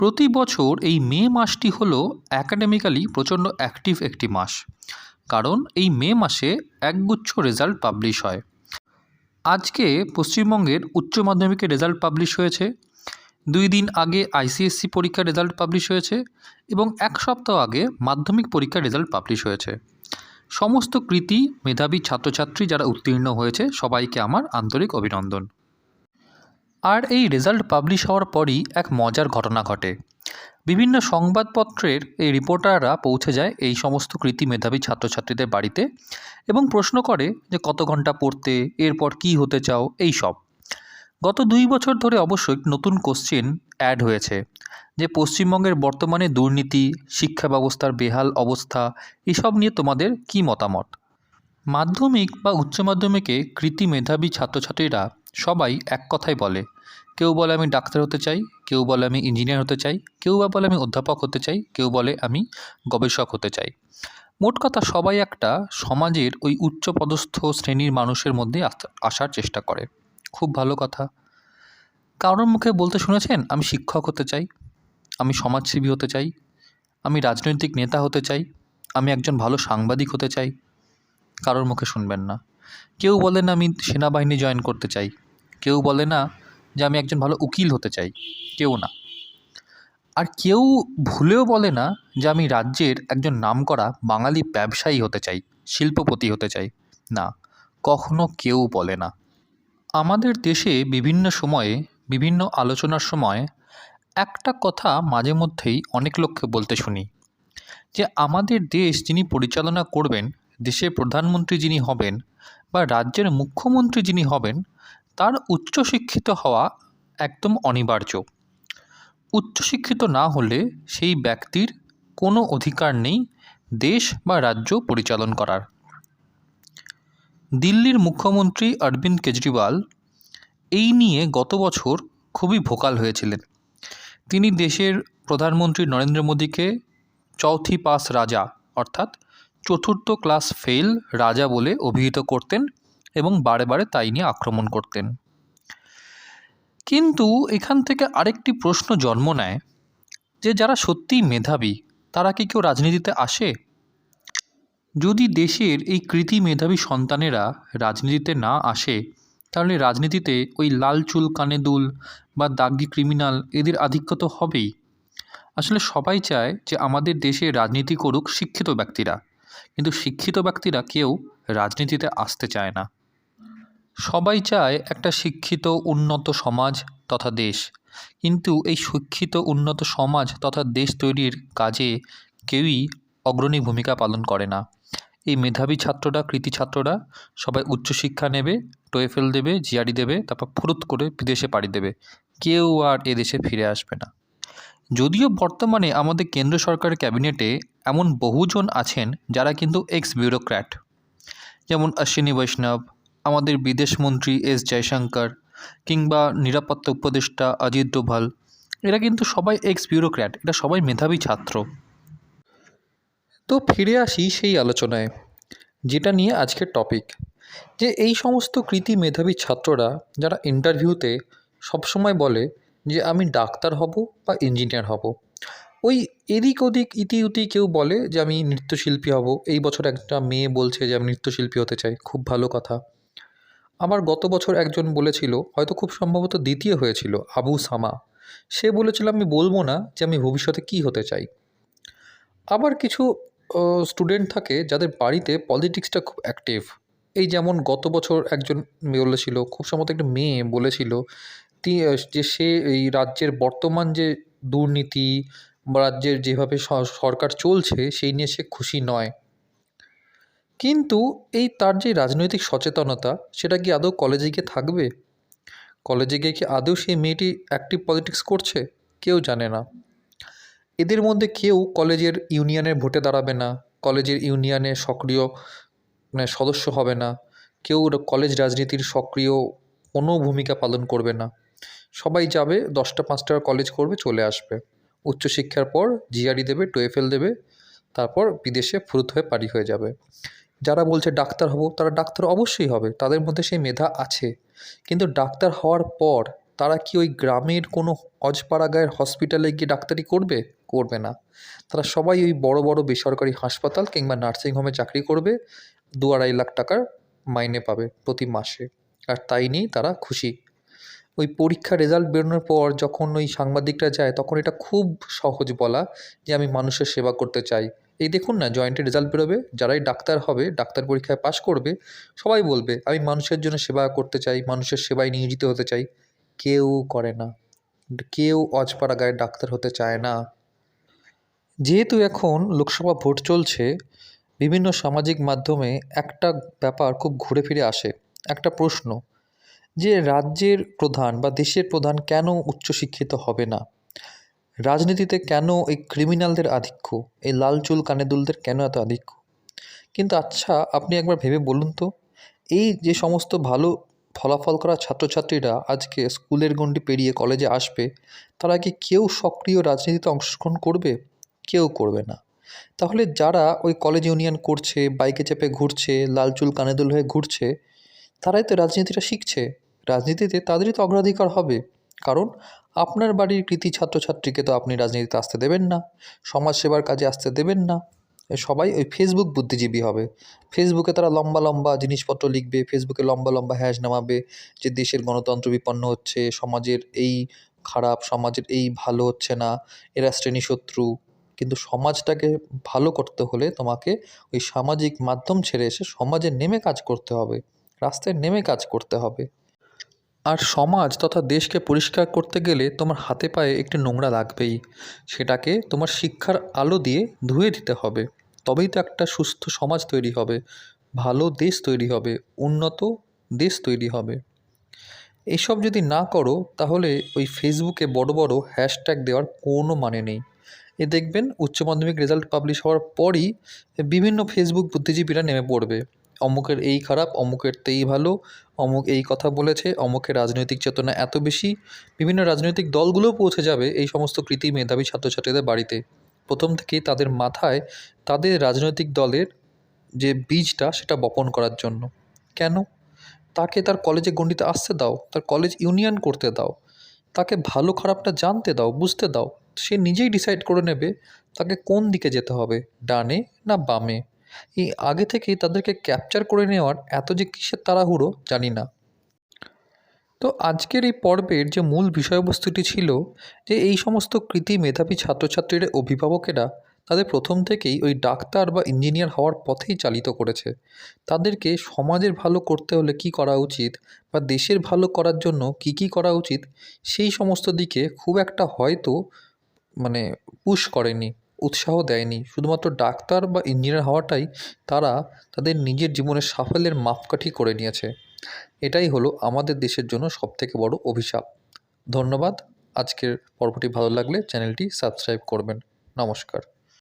প্রতি বছর এই মে মাসটি হলো অ্যাকাডেমিক্যালি প্রচণ্ড অ্যাক্টিভ একটি মাস। কারণ এই মে মাসে একগুচ্ছ রেজাল্ট পাবলিশ হয়। আজকে পশ্চিমবঙ্গের উচ্চ মাধ্যমিকের রেজাল্ট পাবলিশ হয়েছে। দুই দিন আগে আইসিএসসি পরীক্ষার রেজাল্ট পাবলিশ হয়েছে এবং এক সপ্তাহ আগে মাধ্যমিক পরীক্ষার রেজাল্ট পাবলিশ হয়েছে। সমস্ত কৃতি, মেধাবী ছাত্রছাত্রী যারা উত্তীর্ণ হয়েছে সবাইকে আমার আন্তরিক অভিনন্দন। আর এই রেজাল্ট পাবলিশ হওয়ার পরই এক মজার ঘটনা ঘটে। বিভিন্ন সংবাদপত্রের এই রিপোর্টাররা পৌঁছে যায় এই সমস্ত কৃতি মেধাবী ছাত্রছাত্রীদের বাড়িতে এবং প্রশ্ন করে যে কত ঘণ্টা পড়তে, এরপর কি হতে চাও, এই সব। গত দুই বছর ধরে অবশ্যই নতুন কোশ্চেন অ্যাড হয়েছে, যে পশ্চিমবঙ্গের বর্তমানে দুর্নীতি, শিক্ষা ব্যবস্থার বেহাল অবস্থা, এসব নিয়ে তোমাদের কী মতামত? মাধ্যমিক বা উচ্চ মাধ্যমিকে কৃতি মেধাবী ছাত্রছাত্রীরা সবাই এক কথাই বলে, কেউ বলে আমি ডাক্তার হতে চাই, কেউ বলে আমি ইঞ্জিনিয়ার হতে চাই, কেউ বা বলে আমি অধ্যাপক হতে চাই, কেউ বলে আমি গবেষক হতে চাই। মোট কথা সবাই একটা সমাজের ওই উচ্চপদস্থ শ্রেণির মানুষের মধ্যে আস- আসার চেষ্টা করে। খুব ভালো কথা। কারোর মুখে বলতে শুনেছেন, আমি শিক্ষক হতে চাই, আমি সমাজসেবী হতে চাই, আমি রাজনৈতিক নেতা হতে চাই, আমি একজন ভালো সাংবাদিক হতে চাই। কারোর মুখে শুনবেন না। কেউ বলেন, আমি সেনাবাহিনী জয়েন করতে চাই। কেউ বলে না যে আমি একজন ভালো উকিল হতে চাই, কেউ না। আর কেউ ভুলেও বলে না যে আমি রাজ্যের একজন নামকরা বাঙালি ব্যবসায়ী হতে চাই, শিল্পপতি হতে চাই। না, কখনো কেউ বলে না। আমাদের দেশে বিভিন্ন সময়ে, বিভিন্ন আলোচনার সময় একটা কথা মাঝে মধ্যেই অনেক লোককে বলতে শুনি যে আমাদের দেশ যিনি পরিচালনা করবেন, দেশের প্রধানমন্ত্রী যিনি হবেন বা রাজ্যের মুখ্যমন্ত্রী যিনি হবেন তার উচ্চশিক্ষিত হওয়া একদম অনিবার্য। উচ্চশিক্ষিত না হলে সেই ব্যক্তির কোনো অধিকার নেই দেশ বা রাজ্য পরিচালন করার। দিল্লির মুখ্যমন্ত্রী অরবিন্দ কেজরিওয়াল এই নিয়ে গত বছর খুবই ভোকাল হয়েছিলেন। তিনি দেশের প্রধানমন্ত্রী নরেন্দ্র মোদীকে চৌথি পাস রাজা অর্থাৎ চতুর্থ ক্লাস ফেল রাজা বলে অভিহিত করতেন এবং বারে বারে তাই নিয়ে আক্রমণ করতেন। কিন্তু এখান থেকে আরেকটি প্রশ্ন জন্ম নেয় যে যারা সত্যিই মেধাবী, তারা কি কেউ রাজনীতিতে আসে? যদি দেশের এই কৃতি মেধাবী সন্তানেরা রাজনীতিতে না আসে, তাহলে রাজনীতিতে ওই লাল চুল, কানে দুল বা দাগি ক্রিমিনাল এদের আধিক্য তো হবেই। আসলে সবাই চায় যে আমাদের দেশে রাজনীতি করুক শিক্ষিত ব্যক্তিরা। কিন্তু শিক্ষিত ব্যক্তিরা কেউ রাজনীতিতে আসতে চায় না। সবাই চায় একটা শিক্ষিত, উন্নত সমাজ তথা দেশ। কিন্তু এই শিক্ষিত, উন্নত সমাজ তথা দেশ তৈরির কাজে কেউই অগ্রণী ভূমিকা পালন করে না। এই মেধাবী ছাত্ররা, কৃতি ছাত্ররা সবাই উচ্চশিক্ষা নেবে, টোয়েফেল দেবে জিআরই দেবে, তারপর ফুরুত করে বিদেশে পাড়ি দেবে। কেউ আর এদেশে ফিরে আসবে না। যদিও বর্তমানে আমাদের কেন্দ্র সরকারের ক্যাবিনেটে এমন বহুজন আছেন যারা কিন্তু এক্স বিউরোক্র্যাট যেমন অশ্বিনী বৈষ্ণব আমাদের বিদেশমন্ত্রী এস জয়শঙ্কর কিংবা নিরাপত্তা উপদেষ্টা অজিত ডোভাল, এরা কিন্তু সবাই এক্স বিউরোক্র্যাট এরা সবাই মেধাবী ছাত্র। তো ফিরে আসি সেই আলোচনায়, যেটা নিয়ে আজকের টপিক যে এই সমস্ত কৃতি মেধাবী ছাত্ররা যারা ইন্টারভিউতে সবসময় বলে যে আমি ডাক্তার হব বা ইঞ্জিনিয়ার হব। ওই এদিক ওদিক ইতি উতি কেউ বলে যে আমি নৃত্যশিল্পী হব। এই বছর একটা মেয়ে বলছে যে আমি নৃত্যশিল্পী হতে চাই। খুব ভালো কথা। আবার গত বছর একজন বলেছিল, হয়তো খুব সম্ভবত দ্বিতীয় হয়েছিল, আবু সামা। সে বলেছিল, আমি বলব না যে আমি ভবিষ্যতে কী হতে চাই। আবার কিছু স্টুডেন্ট থাকে যাদের বাড়িতে পলিটিক্সটা খুব অ্যাক্টিভ। এই যেমন গত বছর একজন বলেছিল, খুব সম্ভবত একটা মেয়ে বলেছিল যে সে এই রাজ্যের বর্তমান যে দুর্নীতি রাজ্যের যেভাবে সরকার চলছে, সেই নিয়ে সে খুশি নয়। কিন্তু এই তার যে রাজনৈতিক সচেতনতা, সেটা কি আদৌ কলেজে গিয়ে থাকবে? কলেজে গিয়ে কি আদৌ সেই মেয়েটি অ্যাক্টিভ পলিটিক্স করছে? কেউ জানে না। এদের মধ্যে কেউ কলেজের ইউনিয়নের ভোটে দাঁড়াবে না কলেজের ইউনিয়নে সক্রিয় মানে সদস্য হবে না, কেউ কলেজ রাজনীতির সক্রিয় কোনো ভূমিকা পালন করবে না। সবাই যাবে, দশটা পাঁচটা কলেজ করবে, চলে আসবে। উচ্চশিক্ষার পর জিআরই দেবে টোয়েফেল দেবে, তারপর বিদেশে ফুরুত হয়ে পারি হয়ে যাবে। যারা বলছে ডাক্তার হব, তারা ডাক্তার অবশ্যই হবে, তাদের মধ্যে সেই মেধা আছে। কিন্তু ডাক্তার হওয়ার পর তারা কি ওই গ্রামের কোনো অজপাড়া গায়ের হসপিটালে গিয়ে ডাক্তারি করবে? করবে না। তারা সবাই ওই বড় বড় বেসরকারি হাসপাতাল কিংবা নার্সিংহোমে চাকরি করবে, দু আড়াই লাখ টাকার মাইনে পাবে প্রতি মাসে। আর তাই নিয়েই তারা খুশি। ওই পরীক্ষার রেজাল্ট বেরোনোর পর যখন ওই সাংবাদিকরা যায়, তখন এটা খুব সহজ বলা যে আমি মানুষের সেবা করতে চাই। এই দেখুন না জয়েন্টের রেজাল্ট বেরোবে, যারাই ডাক্তার হবে, ডাক্তার পরীক্ষায় পাশ করবে, সবাই বলবে, আমি মানুষের জন্য সেবা করতে চাই, মানুষের সেবায় নিয়োজিত হতে চাই। কেউ করে না। কেউ অজপাড়া গায়ের ডাক্তার হতে চায় না। যেহেতু এখন লোকসভা ভোট চলছে, বিভিন্ন সামাজিক মাধ্যমে একটা ব্যাপার খুব ঘুরে ফিরে আসে। একটা প্রশ্ন, যে রাজ্যের প্রধান বা দেশের প্রধান কেন উচ্চশিক্ষিত হবে না? রাজনীতিতে কেন এই ক্রিমিনালদের আধিক্য? এই লাল চুল কানে দুলদের কেন এত আধিক্য? কিন্তু আচ্ছা আপনি একবার ভেবে বলুন তো। এই যে সমস্ত ভালো ফলাফল করা ছাত্রছাত্রীরা আজকে স্কুলের গণ্ডি পেরিয়ে কলেজে আসবে, তারা কি কেউ সক্রিয় রাজনীতিতে অংশগ্রহণ করবে? কেউ করবে না। তাহলে যারা ওই কলেজ ইউনিয়ন করছে, বাইকে চেপে ঘুরছে, লাল চুল কানে দুল হয়ে ঘুরছে, তারাই তো রাজনীতিটা শিখছে। রাজনীতিতে তাদেরই তো অগ্রাধিকার হবে। কারণ আপনার বাড়ির কৃতি ছাত্রছাত্রীকে তো আপনি রাজনীতিতে আসতে দেবেন না, সমাজসেবার কাজে আসতে দেবেন না। সবাই ওই ফেসবুক বুদ্ধিজীবী হবে। ফেসবুকে তারা লম্বা লম্বা জিনিসপত্র লিখবে ফেসবুকে লম্বা লম্বা হ্যাশ নামাবে যে দেশের গণতন্ত্র বিপন্ন হচ্ছে, সমাজের এই খারাপ, সমাজের এই ভালো হচ্ছে না, এরা শ্রেণি শত্রু। কিন্তু সমাজটাকে ভালো করতে হলে তোমাকে ওই সামাজিক মাধ্যম ছেড়ে এসে সমাজে নেমে কাজ করতে হবে। রাস্তায় নেমে কাজ করতে হবে। আর সমাজ তথা দেশকে পরিষ্কার করতে গেলে তোমার হাতে পায়ে একটি নোংরা লাগবেই। সেটাকে তোমার শিক্ষার আলো দিয়ে ধুয়ে দিতে হবে। তবেই তো একটা সুস্থ সমাজ তৈরি হবে, ভালো দেশ তৈরি হবে, উন্নত দেশ তৈরি হবে। এসব যদি না করো, তাহলে ওই ফেসবুকে বড় বড় হ্যাশট্যাগ দেওয়ার কোনো মানে নেই। এ দেখবেন, উচ্চ মাধ্যমিক রেজাল্ট পাবলিশ হওয়ার পরই বিভিন্ন ফেসবুক বুদ্ধিজীবীরা নেমে পড়বে। অমুকের এই খারাপ, অমুকের তেই ভালো, অমুক এই কথা বলেছে, অমুকের রাজনৈতিক চেতনা এত বেশি। বিভিন্ন রাজনৈতিক দলগুলোও পৌঁছে যাবে এই সমস্ত কৃতি মেধাবী ছাত্রছাত্রীদের বাড়িতে। প্রথম থেকেই তাদের মাথায় তাদের রাজনৈতিক দলের যে বীজটা সেটা বপন করার জন্য। কেন? তাকে তার কলেজে গণ্ডিতে আসতে দাও, তার কলেজ ইউনিয়ন করতে দাও, তাকে ভালো খারাপটা জানতে দাও, বুঝতে দাও। সে নিজেই ডিসাইড করে নেবে তাকে কোন দিকে যেতে হবে, ডানে না বামে। এই আগে থেকেই তাদেরকে ক্যাপচার করে নেওয়ার এত যে কিসের তাড়াহুড়ো জানি না। তো আজকের এই পর্বের যে মূল বিষয়বস্তুটি ছিল যে এই সমস্ত কৃতি মেধাবী ছাত্রছাত্রীর, অভিভাবকেরা তাদের প্রথম থেকেই ওই ডাক্তার বা ইঞ্জিনিয়ার হওয়ার পথেই চালিত করেছে। তাদেরকে সমাজের ভালো করতে হলে কি করা উচিত বা দেশের ভালো করার জন্য কি কি করা উচিত, সেই সমস্ত দিকে খুব একটা হয়তো মানে পুশ করেনি। উৎসাহ দেয়নি। শুধুমাত্র ডাক্তার বা ইঞ্জিনিয়ার হওয়াটাই তারা তাদের নিজের জীবনের সাফল্যের মাপকাঠি করে নিয়েছে। এটাই হলো আমাদের দেশের জন্য সবথেকে বড় অভিশাপ। ধন্যবাদ। আজকের পর্বটি ভালো লাগলে চ্যানেলটি সাবস্ক্রাইব করবেন। নমস্কার।